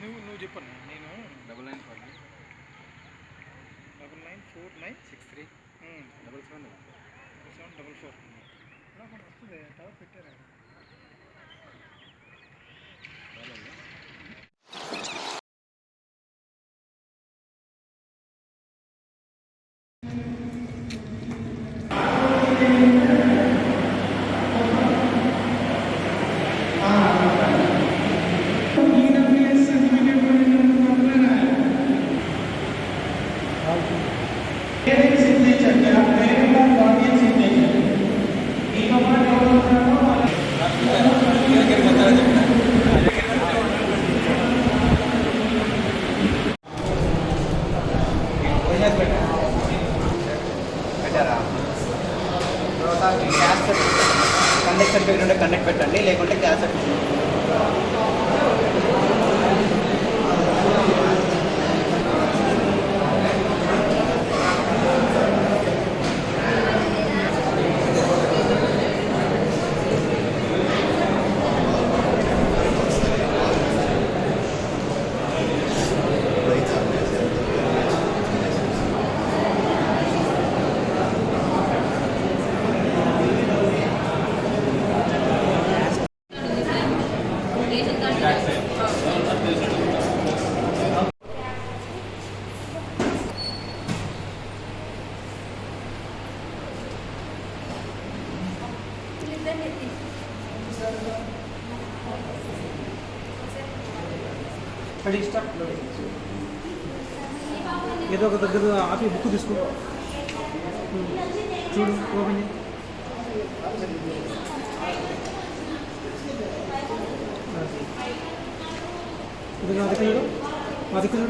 నువ్వు నువ్వు చెప్పను నేను double nine four nine double nine four nine six three double seven double seven double four నాకు వస్తుంది టవర్ పెట్టారా? పెట్టారా desert. గ్యాస్ సర్టిఫికేట్ ఏదో ఒక దగ్గర ఆపి బుక్ తీసుకో. చూడు ఓపెన్ ఇది నా దగ్గర మా దగ్గర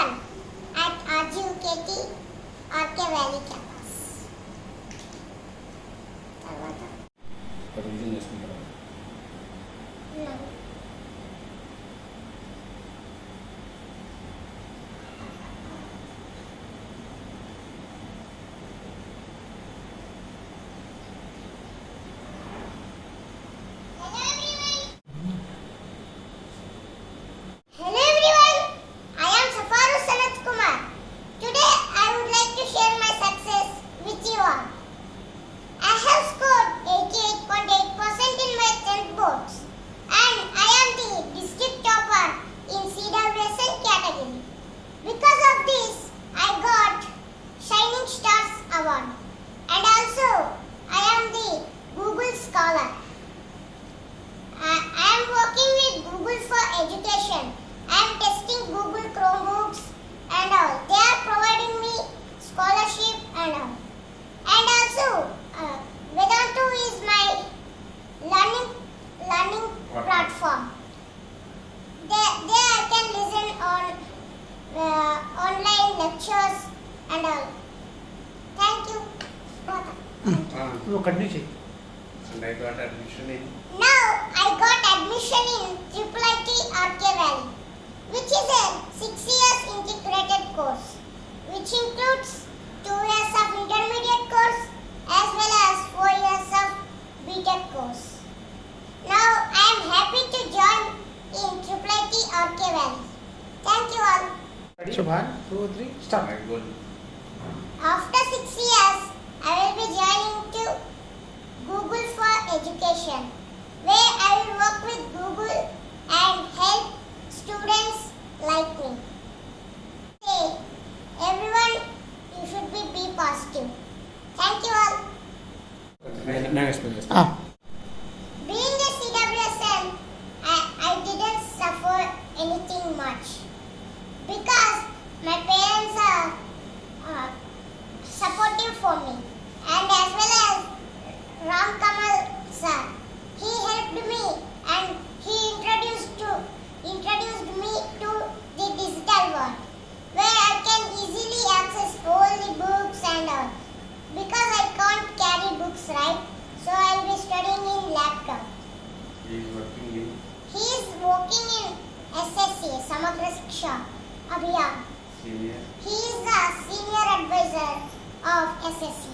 กัน also uh, Vedantu is my learning learning what? platform. There, there I can listen on uh, online lectures and all. Thank you. No, continue. And I got admission in. Now I got admission in Triple IT RK which is a six years integrated course, which includes two years of intermediate course as well as 4 years of BTEC course. Now I am happy to join in IIIT Orke Thank you all. Shubhan, 2, 3, start. After 6 years, I will be joining to Google for Education. He is working in SSC, Samagra Shiksha Abhiyan. Senior He is the senior advisor of SSC.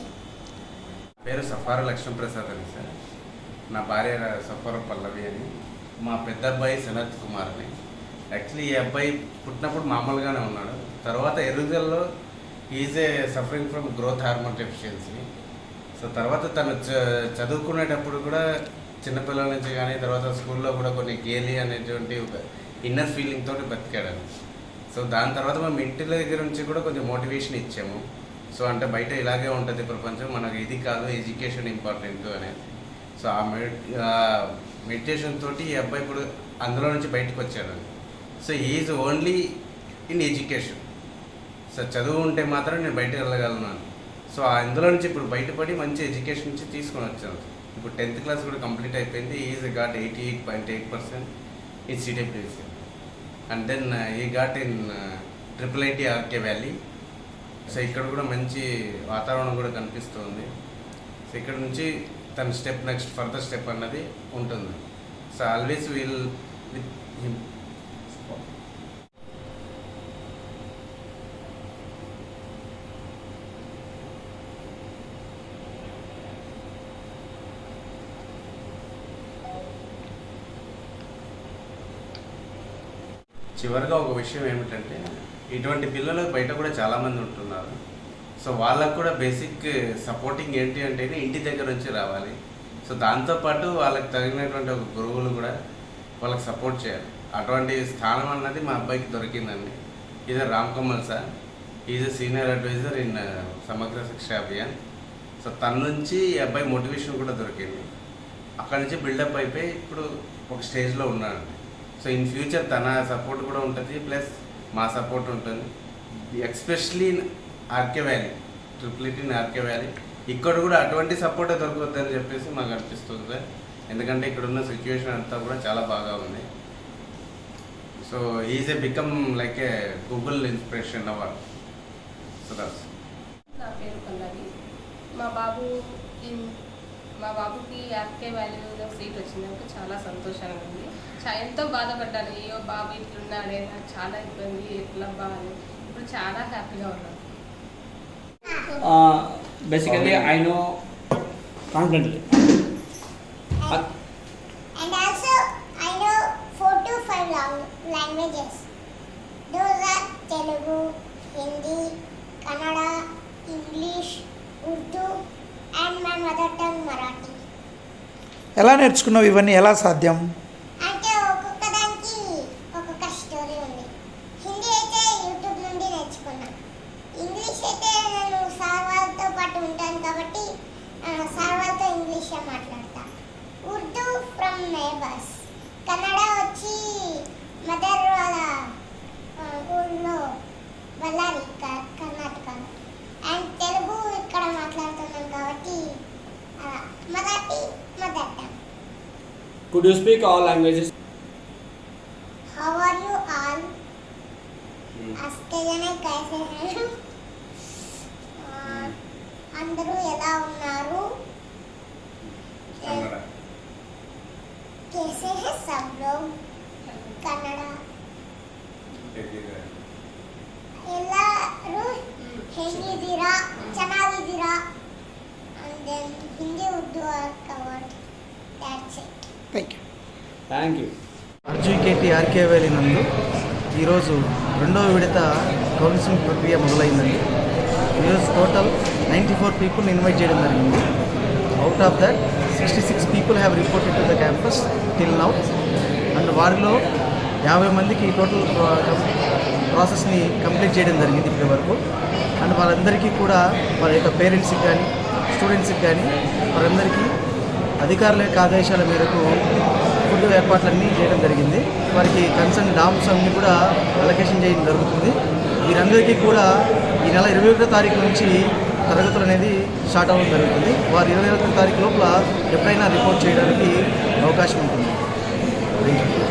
పేరు సఫార లక్ష్మీప్రసాద్ అని sir. నా భార్య సఫార పల్లవి అని. మా పెద్ద అబ్బాయి సనత్ కుమార్ అని. Actually ఈ అబ్బాయి పుట్టినప్పుడు మామూలుగానే ఉన్నాడు. తర్వాత ఎరుగల్లో is a suffering from growth hormone deficiency so తర్వాత తను చ- చదువుకునేటప్పుడు కూడా చిన్నపిల్లల నుంచి కానీ తర్వాత స్కూల్లో కూడా కొన్ని గేలి అనేటువంటి ఒక ఇన్నర్ ఫీలింగ్ తోటి బతికాడు సో దాని తర్వాత మేము ఇంటి దగ్గర నుంచి కూడా కొంచెం మోటివేషన్ ఇచ్చాము. సో అంటే బయట ఇలాగే ఉంటుంది ప్రపంచం మనకు ఇది కాదు ఎడ్యుకేషన్ ఇంపార్టెంట్ అనేది సో ఆ మెడిటేషన్ తోటి ఈ అబ్బాయి ఇప్పుడు అందులో నుంచి బయటకు వచ్చాడు so is only in education so చదువు ఉంటే మాత్రం నేను బయటకు వెళ్ళగలను సో అందులో నుంచి ఇప్పుడు బయటపడి మంచి ఎడ్యుకేషన్ నుంచి తీసుకొని వచ్చాను. ఇప్పుడు టెన్త్ క్లాస్ కూడా కంప్లీట్ అయిపోయింది. Is got eighty eight point eight percent in CWC and then he got in triple IT RK Valley so ఇక్కడ కూడా మంచి వాతావరణం కూడా కనిపిస్తుంది. సో ఇక్కడ నుంచి తన స్టెప్ నెక్స్ట్ ఫర్దర్ స్టెప్ అన్నది ఉంటుంది. So always will with him చివరిగా ఒక విషయం ఏమిటంటే ఇటువంటి పిల్లలు బయట కూడా చాలామంది ఉంటున్నారు. సో వాళ్ళకు కూడా బేసిక్ సపోర్టింగ్ ఏంటి అంటే ఇంటి దగ్గర నుంచి రావాలి. సో దాంతోపాటు వాళ్ళకి తగినటువంటి ఒక గురువులు కూడా వాళ్ళకి సపోర్ట్ చేయాలి. అటువంటి స్థానం అన్నది మా అబ్బాయికి దొరికిందండి. Is Ram Kamal sir. Is a senior advisor in Samagra Shiksha Abhiyan. So తన నుంచి ఈ అబ్బాయి మోటివేషన్ కూడా దొరికింది. అక్కడి నుంచి బిల్డప్ అయిపోయి ఇప్పుడు ఒక స్టేజ్లో ఉన్నాడు సో ఇన్ ఫ్యూచర్ తన సపోర్ట్ కూడా ఉంటుంది ప్లస్ మా సపోర్ట్ ఉంటుంది. Especially in RK Valley triple in RK Valley ఇక్కడ కూడా అటువంటి సపోర్టే దొరుకుతుందని చెప్పేసి మాకు అనిపిస్తుంది సార్. ఎందుకంటే ఇక్కడ ఉన్న సిచ్యువేషన్ అంతా కూడా చాలా బాగా ఉంది. So is a become like a Google inspiration our so నా పేరు పల్లవి మా బాబుకి మా బాబుకి ఆర్కే వాల్యూలో సీట్ వచ్చినందుకు చాలా సంతోషంగా ఉంది. ఎంతో బాధపడ్డాను. అయ్యో బాబు ఇట్లున్నాడే. నాకు చాలా ఇబ్బంది. ఎట్లా బాగా ఇప్పుడు చాలా హ్యాపీగా ఉన్నాను basically, I know confidently. And, also, I know four to five lang- languages. ఎలా నేర్చుకున్నావు ఇవన్నీ? ఎలా సాధ్యం? Could you speak all languages? How are you all? అష్టజనే కైసే हैं? ఆ, అందరూ ఎలా ఉన్నారు కన్నడ कैसे हैं सब लोग Kannada thank you. అర్జుకేటి RK valley నందు ఈరోజు రెండవ విడత కౌన్సిలింగ్ ప్రక్రియ మొదలైందండి. ఈరోజు టోటల్ నైంటీ ఫోర్ పీపుల్ని ఇన్వైట్ చేయడం జరిగింది. Out of that sixty six people have reported to the campus till now and వారిలో యాభై మందికి టోటల్ ప్రాసెస్ని కంప్లీట్ చేయడం జరిగింది ఇప్పటి వరకు. అండ్ వాళ్ళందరికీ కూడా వారి యొక్క పేరెంట్స్కి కానీ స్టూడెంట్స్కి కానీ వారందరికీ అధికారుల యొక్క ఆదేశాల మేరకు ఫుడ్ ఏర్పాట్లన్నీ చేయడం జరిగింది. వారికి కన్సర్న్ డామ్స్ అన్ని కూడా అలొకేషన్ చేయడం జరుగుతుంది. వీరందరికీ కూడా ఈ నెల ఇరవై ఒకటో తారీఖు నుంచి తరగతులు అనేది స్టార్ట్ అవ్వడం జరుగుతుంది. వారు ఇరవై ఒకటో తారీఖు లోపల ఎప్పుడైనా రిపోర్ట్ చేయడానికి అవకాశం ఉంటుంది. Thank you